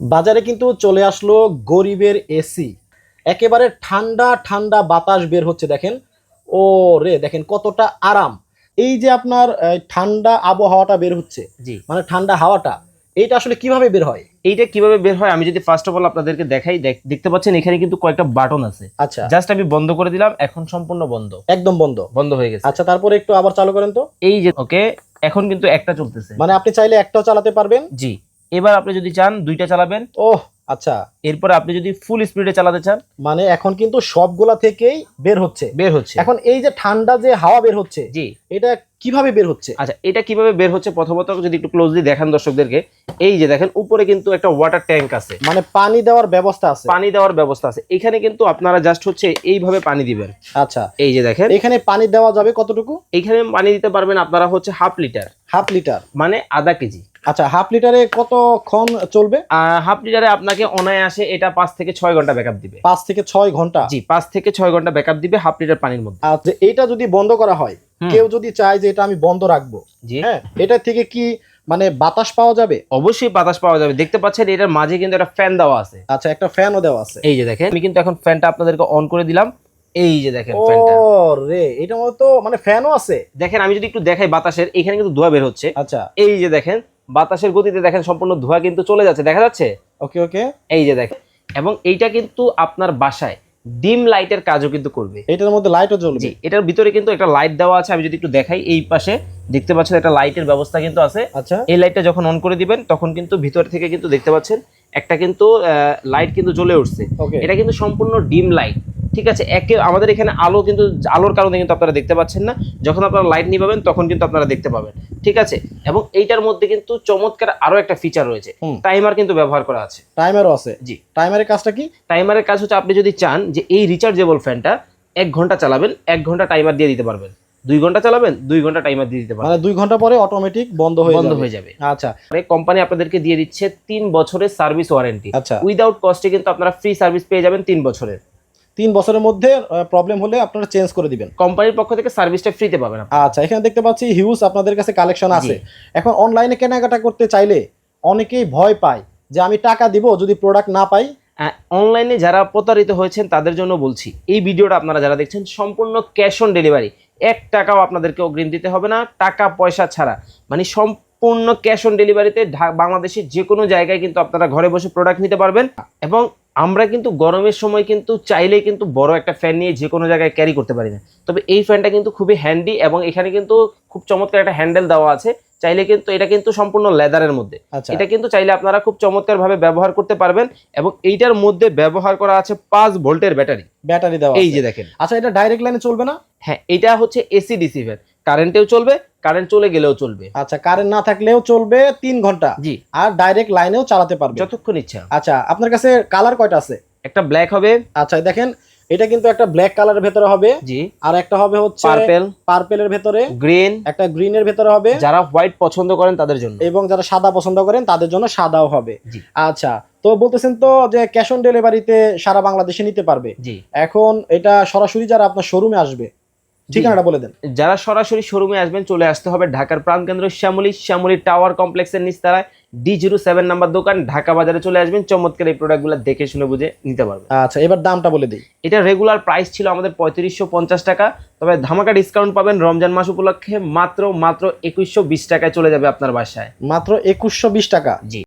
বাজারে কিন্তু চলে আসলো গরিবের এসি। একেবারে ঠান্ডা ঠান্ডা বাতাস বের হচ্ছে দেখেন। ও রে দেখেন কতটা আরাম। এই যে আপনার ঠান্ডা আবহাওয়াটা বের হচ্ছে জি। মানে ঠান্ডা হাওয়াটা এইটা আসলে কীভাবে বের হয়? এইটা কীভাবে বের হয় আমি যদি ফার্স্ট অফ অল আপনাদেরকে দেখাই দেখ- দেখতে পাচ্ছেন এখানে কিন্তু কয়েকটা বাটন আছে। আচ্ছা। জাস্ট আমি বন্ধ করে দিলাম এখন সম্পূর্ণ বন্ধ। একদম বন্ধ। বন্ধ হয়ে গেছে। আচ্ছা তারপরে একটু আবার চালু করেন তো। এই যে ওকে এখন কিন্তু একটা চলতেছে। মানে আপনি চাইলে একটাও চালাতে পারবেন। জি। এবার আপনি যদি চান দুইটা চালাবেন। ওহ আচ্ছা। এরপরে আপনি যদি ফুল স্পিডে চালাতে চান। মানে এখন কিন্তু সবগুলা থেকেই বের হচ্ছে। বের হচ্ছে। এখন এই যে ঠান্ডা যে হাওয়া বের হচ্ছে জি। এটা কীভাবে বের হচ্ছে? আচ্ছা এটা কীভাবে বের হচ্ছে? প্রথমত যদি একটু ক্লোজলি দেখেন দর্শকদেরকে এই যে দেখেন উপরে কিন্তু একটা ওয়াটার ট্যাঙ্ক আছে। মানে পানি দেওয়ার ব্যবস্থা আছে। পানি দেওয়ার ব্যবস্থা আছে। এখানে কিন্তু আপনারা জাস্ট হচ্ছে এইভাবে পানি দিবেন। আচ্ছা। এই যে দেখেন। এখানে পানি দেওয়া যাবে কতটুকু? এখানে পানি দিতে পারবেন আপনারা হচ্ছে হাফ লিটার হাফ লিটার? মানে আধা কেজি। আচ্ছা হাফ লিটারে কতক্ষণ চলবে? হাফ লিটারে আপনাকে অনায়াসে এটা পাঁচ থেকে ছয় ঘণ্টা ব্যাকআপ দিবে। পাঁচ থেকে ছয় ঘণ্টা? জি পাঁচ থেকে ছয় ঘণ্টা ব্যাকআপ দিবে হাফ লিটার পানির মধ্যে। আর যে এইটা যদি বন্ধ করা হয় কেউ যদি চায় যে এটা আমি বন্ধ রাখব জি। হ্যাঁ এটা থেকে কি মানে বাতাস পাওয়া যাবে? অবশ্যই বাতাস পাওয়া যাবে। দেখতে পাচ্ছেন এটার মাঝে কিন্তু একটা ফ্যান দেওয়া আছে। আচ্ছা একটা ফ্যানও দেওয়া আছে। এই যে দেখেন আমি কিন্তু এখন ফ্যানটা আপনাদেরকে অন করে দিলাম। এই যে দেখেন ফ্যানটা। রে এটা মতো মানে ফ্যানও আছে? দেখেন আমি যদি একটু দেখাই বাতাসের এখানে কিন্তু ধোঁয়া বের হচ্ছে। আচ্ছা। এই যে দেখেন বাতাসের গতিতে দেখেন সম্পূর্ণ ধোঁয়া কিন্তু চলে যাচ্ছে দেখা যাচ্ছে? ওকে ওকে। এই যে দেখেন এবং এইটা কিন্তু আপনার বাসায় ডিম লাইটের কাজও কিন্তু করবে। এটার মধ্যে লাইটও জ্বলবে। এটার ভিতরে কিন্তু একটা লাইট দেওয়া আছে আমি যদি একটু দেখাই এই পাশে দেখতে পাচ্ছেন একটা লাইটের ব্যবস্থা কিন্তু আছে। আচ্ছা। এই লাইটটা যখন অন করে দিবেন তখন কিন্তু ভিতর থেকে কিন্তু দেখতে পাচ্ছেন একটা কিন্তু লাইট কিন্তু জ্বলে উঠছে। এটা কিন্তু সম্পূর্ণ ডিম লাইট। ঠিক আছে? একে আমাদের এখানে আলো কিন্তু আলোর কারণে কিন্তু আপনারা দেখতে পাচ্ছেন না। যখন আপনারা লাইট নিভাবেন তখন কিন্তু আপনারা দেখতে পাবেন। ঠিক আছে? এবং এইটার মধ্যে কিন্তু চমৎকার আরও একটা ফিচার রয়েছে। টাইমার কিন্তু ব্যবহার করা আছে। টাইমারও আছে। জি। টাইমারের কাজটা কি? টাইমারের কাজ হচ্ছে আপনি যদি চান যে এই রিচার্জেবল ফ্যানটা এক ঘণ্টা চালাবেন এক ঘণ্টা টাইমার দিয়ে দিতে পারবেন। দুই ঘণ্টা চালাবেন দুই ঘণ্টা টাইমার দিয়ে দিতে পারবেন। মানে দুই ঘণ্টা পরে অটোমেটিক বন্ধ হয়ে বন্ধ হয়ে যাবে। আচ্ছা। কোম্পানি আপনাদেরকে দিয়ে দিচ্ছে তিন বছরের সার্ভিস ওয়ারেন্টি আচ্ছা। উইদাউট কস্টে কিন্তু আপনারা ফ্রি সার্ভিস পেয়ে যাবেন তিন বছরের। তিন বছরের মধ্যে প্রবলেম হলে আপনারা চেঞ্জ করে দিবেন। কোম্পানির পক্ষ থেকে সার্ভিসটা ফ্রিতে পাবেন আচ্ছা এখানে দেখতে পাচ্ছি হিউজ আপনাদের কাছে কালেকশন আছে। এখন অনলাইনে কেনাকাটা করতে চাইলে অনেকেই ভয় পায় যে আমি টাকা দিব যদি প্রোডাক্ট না পাই। অনলাইনে যারা প্রতারিত হয়েছেন তাদের জন্য বলছি এই ভিডিওটা আপনারা যারা দেখছেন সম্পূর্ণ ক্যাশ অন ডেলিভারি এক টাকাও আপনাদেরকে অগ্রিম দিতে হবে না টাকা পয়সা ছাড়া। মানে সম্পূর্ণ ক্যাশ অন ডেলিভারিতে বাংলাদেশের যে কোনো জায়গায় কিন্তু আপনারা ঘরে বসে প্রোডাক্ট নিতে পারবেন। এবং আমরা কিন্তু গরমের সময় কিন্তু চাইলে কিন্তু বড় একটা ফ্যান নিয়ে যে কোনো জায়গায় ক্যারি করতে পারি না। তবে এই ফ্যানটা কিন্তু খুবই হ্যান্ডি এবং এখানে কিন্তু খুব চমৎকার একটা হ্যান্ডেল দেওয়া আছে। চাইলে কিন্তু এটা কিন্তু সম্পূর্ণ লেদারের মধ্যে। আচ্ছা। এটা কিন্তু চাইলে আপনারা খুব চমৎকার ভাবে ব্যবহার করতে পারবেন এবং এইটার মধ্যে ব্যবহার করা আছে পাঁচ ভোল্টের ব্যাটারি। ব্যাটারি দেওয়া এই যে দেখেন। আচ্ছা এটা ডাইরেক্ট লাইনে চলবে না? হ্যাঁ এটা হচ্ছে এসি ডিসি ফ্যান কারেন্টেও চলবে কারেন্ট চলে গেলেও চলবে। আচ্ছা কারেন্ট না থাকলেও চলবে তিন ঘণ্টা। জি। আর ডাইরেক্ট লাইনেও চালাতে পারবে। যতক্ষণ ইচ্ছা। আচ্ছা আপনার কাছে কালার কয়টা আছে? একটা ব্ল্যাক হবে। আচ্ছা দেখেন এটা কিন্তু একটা ব্ল্যাক কালারের ভেতরে হবে। জি। আর একটা হবে হচ্ছে পার্পেল। পার্পেলের ভেতরে। গ্রিন। একটা গ্রিনের ভেতরে হবে। যারা হোয়াইট পছন্দ করেন তাদের জন্য। এবং যারা সাদা পছন্দ করেন তাদের জন্য সাদাও হবে। জি। আচ্ছা তো বলতেছেন তো যে ক্যাশ অন ডেলিভারিতে সারা বাংলাদেশে নিতে পারবে। জি। এখন এটা সরাসরি যারা আপনার শোরুমে আসবে ঠিকানাটা বলে দেন। যারা সরাসরি শোরুমে আসবেন চলে আসতে হবে ঢাকার প্রাণকেন্দ্র শ্যামলী শ্যামলী টাওয়ার কমপ্লেক্সের নিচতলায় ডি জিরো সেভেন নাম্বার দোকান ঢাকা বাজারে চলে আসবেন। চমৎকার এই প্রোডাক্টগুলো দেখে শুনে বুঝে নিতে পারবেন। আচ্ছা এবার দামটা বলে দিই। এটা রেগুলার প্রাইস ছিল আমাদের পঁয়ত্রিশশো পঞ্চাশ টাকা তবে ধামাকা ডিসকাউন্ট পাবেন রমজান মাস উপলক্ষে। মাত্র মাত্র একুশশো বিশ টাকায় চলে যাবে আপনার বাসায়। মাত্র একুশশো বিশ টাকা। জি।